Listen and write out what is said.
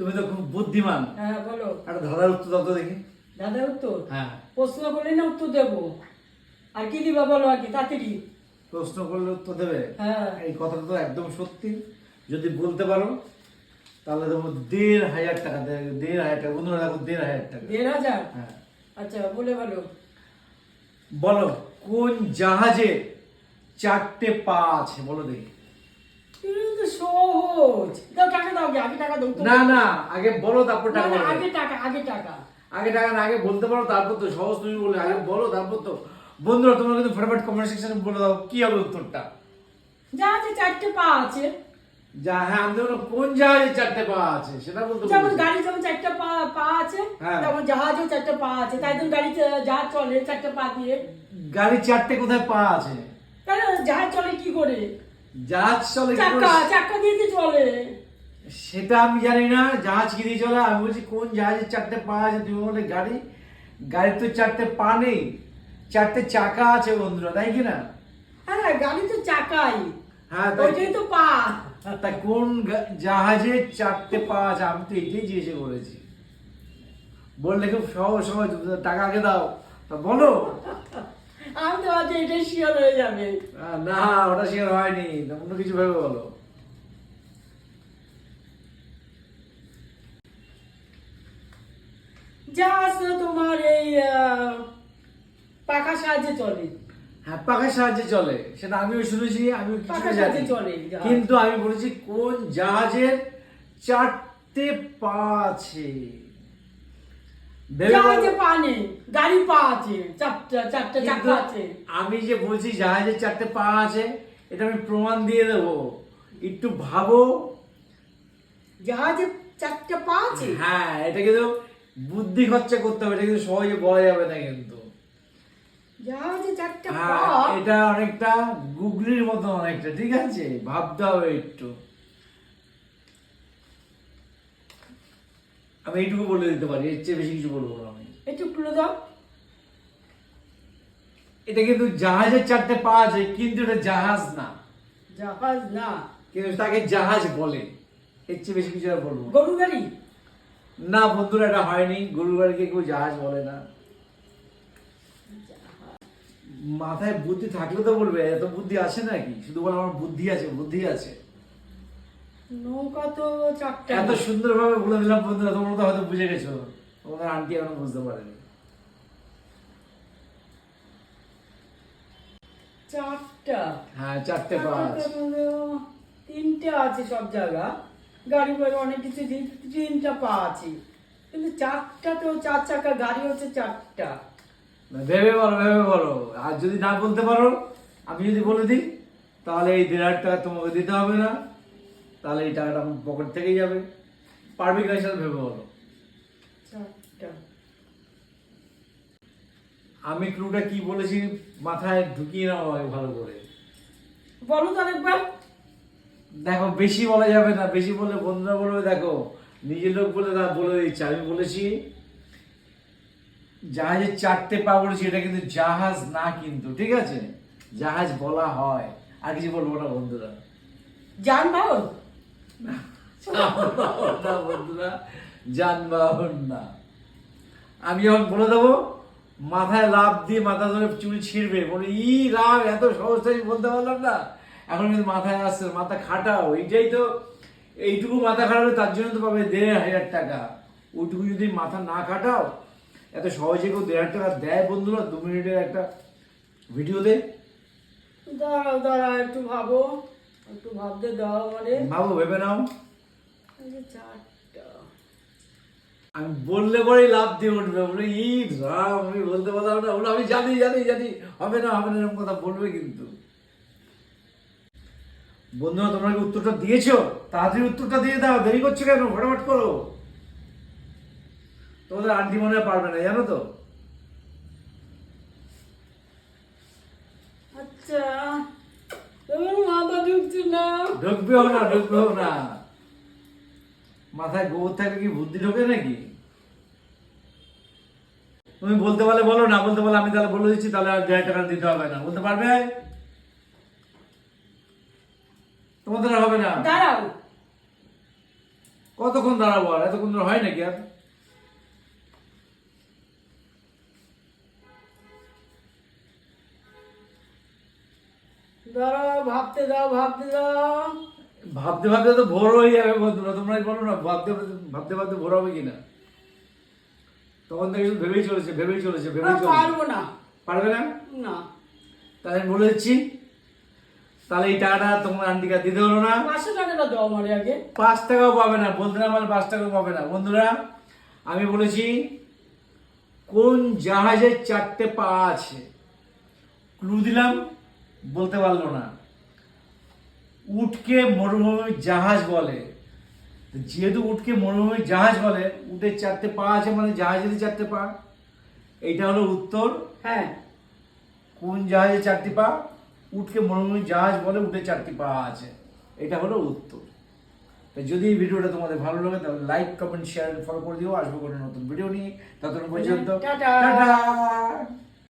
তুমি তো খুব বুদ্ধিমান। হ্যাঁ বলো। একটা ধাঁধার উত্তর দাও তো দেখি। দাদা উত্তর? হ্যাঁ। প্রশ্ন করলে না উত্তর দেবো। আর কি দিবা বলো আর কি? তাড়াতাড়ি প্রশ্ন করলে উত্তর দেবে? হ্যাঁ। এই কথাটা তো একদম সত্যি। যদি বলতে পারো তাহলে দেবো দেড় হাজার টাকা দেড় হাজার টাকা। বন্ধুরা দেখো দেড় হাজার টাকা। দেড় হাজার? হ্যাঁ। আচ্ছা বলে বলো। বলো কোন জাহাজে চারটে পা আছে? বলো দেখি। তো সহজ। দাও টাকা দাও আগে আগে টাকা দাও না না আগে বলো তারপর টাকা আগে টাকা আগে টাকা। আগে টাকা না আগে বলতে পারো তারপর তো সহজ তুমি বলে আগে বলো তারপর তো। বন্ধুরা তোমরা কিন্তু ফটাফট কমেন্ট সেকশনে বলে দাও কি হবে উত্তরটা? জাহাজে চারটে পা আছে। যা হ্যাঁ আমি বললাম কোন জাহাজে চারটে পা আছে সেটা বলতে যেমন গাড়ি যেমন চারটে পা পা আছে হ্যাঁ। তেমন জাহাজও চারটে পা আছে। তাই তো গাড়ি জাহাজ চলে চারটে পা দিয়ে। গাড়ি চারটে কোথায় পা আছে? তাহলে জাহাজ চলে কি করে? জাহাজ চলে কি করে? চাক্কা চাক্কা দিয়ে তো চলে? সেটা আমি জানি না জাহাজ কি দিয়ে চলে? আমি বলছি কোন জাহাজের চারটে পা আছে? তুমি বলে গাড়ি? গাড়ির তো চারটে পা নেই। চারটে চাকা আছে বন্ধুরা তাই কি না? হ্যাঁ গাড়ি তো চাকাই। হ্যাঁ ওইটাই তো পা। তা কোন গা- জাহাজে চারটে পা আছে? আমি তো এটাই জিজ্ঞেস করেছি। বললে খুব সহজ সহজ। টাকা আগে দাও। তা বলো। আমি তো ভাবছি এটাই শিওর হয়ে যাবে। না ওটা শেয়ার হয়নি। অন্য কিছু ভেবে বলো। জাহাজ তোমার এই পাকা সাহায্যে চলে। হ্যাঁ পাখার সাহায্যে চলে। সেটা আমিও শুনেছি আমি পাখার কিছুটা জানি চলে কিন্তু আমি বলেছি কোন জাহাজের চারটে পা আছে। জাহাজে পা নেই গাড়ি পা আছে চারটা চারটা চাকা আছে। আমি যে বলছি জাহাজের চারটে পা আছে এটা আমি প্রমাণ দিয়ে দেবো। একটু ভাবো। জাহাজে চারটে পা আছে? হ্যাঁ এটা কিন্তু বুদ্ধি খরচা করতে হবে এটা কিন্তু সহজে বলা যাবে না কিন্তু। জাহাজে চারটা পা? হ্যাঁ এটা অনেকটা গুগলির মতো অনেকটা ঠিক আছে? ভাবতে হবে একটু। আমি এইটুকু বলে দিতে পারি এর চেয়ে বেশি কিছু বলব না আমি। একটু খুলে দাও। এটা কিন্তু জাহাজের চারটে পা আছে কিন্তু এটা জাহাজ না। জাহাজ না। কিন্তু তাকে জাহাজ বলে। এর চেয়ে বেশি কিছু আর বলব গরু গাড়ি? না বন্ধুরা এটা হয়নি। গরুর গাড়িকে কেউ জাহাজ বলে না। মাথায় বুদ্ধি থাকলে তো বলবে এত বুদ্ধি আছে নাকি? শুধু বলে আমার বুদ্ধি আছে বুদ্ধি আছে। নৌকা তো চারটা এত সুন্দরভাবে বলে দিলাম বন্ধুরা তোমরা তো হয়তো বুঝে গেছো। তোমাদের আন্টি এখনও বুঝতে পারেনি। চারটা। হ্যাঁ চারটে পা আছে তিনটে আছে সব জায়গা। গাড়ি বাড়ি অনেক কিছু তিনটা পা আছে। কিন্তু চারটা তো চার চাকা গাড়ি হচ্ছে চারটা। ভেবে বলো ভেবে বলো। আর যদি না বলতে পারো আমি যদি বলে দিই তাহলে এই দেড় হাজার টাকা তোমাকে দিতে হবে না। তাহলে এই টাকাটা আমার পকেট থেকেই যাবে। পারবি সেটা ভেবে বলো। চারটা আমি ক্লুটা কি বলেছি মাথায় ঢুকিয়ে নাও আমাকে ভালো করে। বলো তো আরেকবার। দেখো বেশি বলা যাবে না বেশি বললে বন্ধুরা বলবে দেখো নিজের লোক বলে না বলে দিচ্ছে। আমি বলেছি জাহাজের চারটে পা বলেছি এটা কিন্তু জাহাজ না কিন্তু ঠিক আছে? জাহাজ বলা হয়। আর কিছু বলব না বন্ধুরা। যানবাহন? না বন্ধুরা যানবাহন না। আমি যখন বলে দেবো, মাথায় লাভ দিয়ে মাথা ধরে চুল ছিঁড়বে। বলে, ই লাভ এত সহজ আমি বলতে পারলাম না। এখন কিন্তু মাথায় আসছে, মাথা খাটাও। এইটাই তো, এইটুকু মাথা খাটালে তার জন্য তো পাবে দেড় হাজার টাকা। ওইটুকু যদি মাথা না খাটাও, এত সহজে কেউ দেড় হাজার টাকা দেয় বন্ধুরা, দু মিনিটের একটা ভিডিও ভিডিওতে দাঁড়াও দাঁড়াও, একটু ভাবো। একটু ভাবতে দাও মানে। ভাবো ভেবে নাও। আমি বললে পরেই লাভ দিয়ে উঠবে বলে ই রাম আমি বলতে পারলাম না। বলে আমি জানি জানি জানি হবে না হবে না এরকম কথা বলবে কিন্তু। বন্ধুরা তোমরা কি উত্তরটা দিয়েছ? তাড়াতাড়ি উত্তরটা দিয়ে দাও দেরি করছ কেন? ফটাফট করো। তোমাদের আন্টি মনে হয় পারবে না জানো তো? আচ্ছা তোমার মাথা ঢুকছে না ঢুকবেও না ঢুকবেও না। মাথায় গোবর থাকলে কি বুদ্ধি ঢোকে নাকি? তুমি বলতে পারলে বলো না বলতে পারলে আমি তাহলে বলে দিচ্ছি তাহলে আর দেড় টাকা দিতে হবে না। বলতে পারবে? তোমাদের হবে না? দাঁড়াও। কতক্ষণ দাঁড়াবো আর? এতক্ষণ ধরে হয় নাকি আর? দাঁড়াও ভাবতে দাও ভাবতে দাও। ভাবতে ভাবতে তো ভোর হয়ে যাবে বন্ধুরা তোমরা বলো না ভাবতে ভাবতে ভাবতে ভোর হবে কিনা? তখন থেকে ভেবেই চলেছে ভেবেই চলেছে ভেবেই চলেছে। পারব না। পারবে না? না। তাহলে বলে দিচ্ছি তাহলে এই টাকাটা তোমার আন্টিকা দিতে হলো না। পাঁচশো টাকাটা দাও আমার আগে। পাঁচ টাকাও পাবে না বলতে না পাঁচ টাকাও পাবে না। বন্ধুরা আমি বলেছি কোন জাহাজের চারটে পা আছে? ক্লু দিলাম। বলতে পারল না। উটকে মরুভূমির জাহাজ বলে। যেহেতু উটকে মরুভূমির জাহাজ বলে উটের চারটে পা আছে মানে জাহাজেরই চারটে পা। এইটা হলো উত্তর। হ্যাঁ। কোন জাহাজে চারটি পা? উটকে মরুভূমির জাহাজ বলে উঠে চারটি পা আছে। এটা হলো উত্তর। তাই যদি এই ভিডিওটা তোমাদের ভালো লাগে তাহলে লাইক কমেন্ট শেয়ার ফলো করে দিও। আসব কোনো নতুন ভিডিও নিয়ে। ততক্ষণ পর্যন্ত। টাটা।